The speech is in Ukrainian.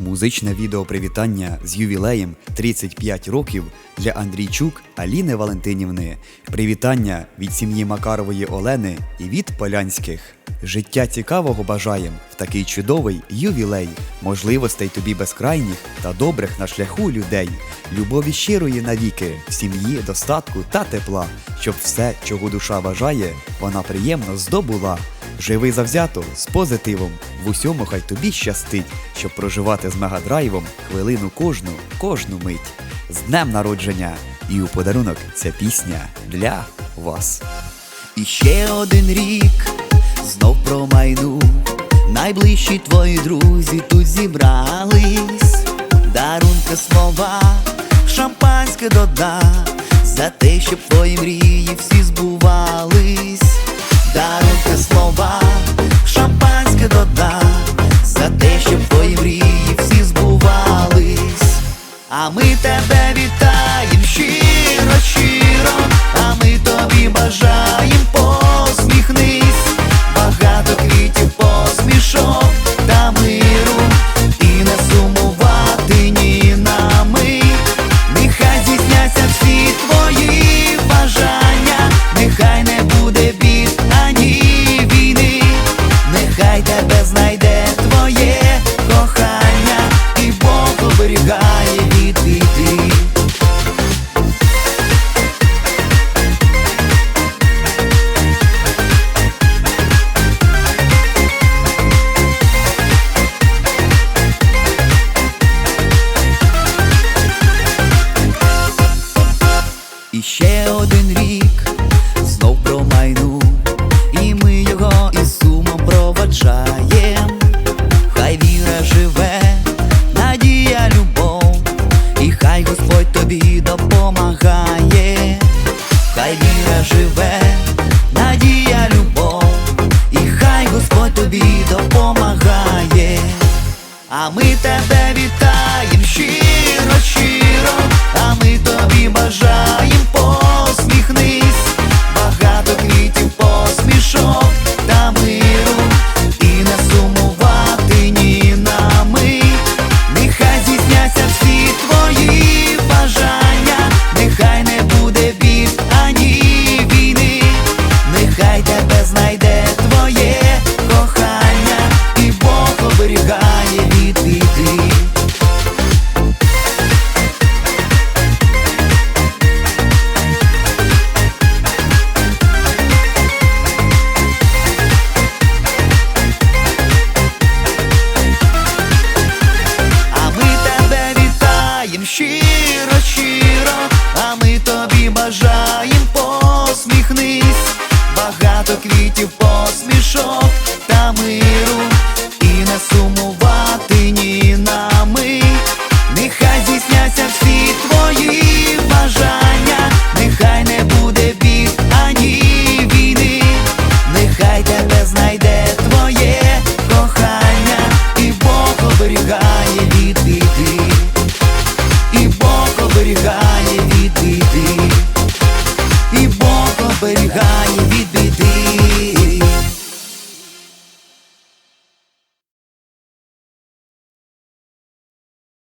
Музичне відео привітання з ювілеєм 35 років для Андрійчук Аліни Валентинівни. Привітання від сім'ї Макарової Олени і від Полянських. Життя цікавого бажаєм в такий чудовий ювілей, можливостей тобі безкрайніх та добрих на шляху людей, любові щирої навіки, сім'ї, достатку та тепла, щоб все, чого душа бажає, вона приємно здобула. Живи завзято з позитивом. В усьому хай тобі щастить, щоб проживати з мегадрайвом хвилину кожну, кожну мить. З днем народження! І у подарунок ця пісня для вас. І ще один рік знов промайнув. Найближчі твої друзі тут зібрались. Дарунка слова, шампанське дода, за те, щоб твої мрії всі збувались. Дарунка слова, шампанське дода, за те, щоб твої мрії всі збувались. А ми тебе вітаємо щиро, щиро, а ми тобі бажаєм живе, надія, любов, і хай Господь тобі допомагає. А ми тебе вітаємо щиро, щиро, а ми тобі бажаєм посміхнись,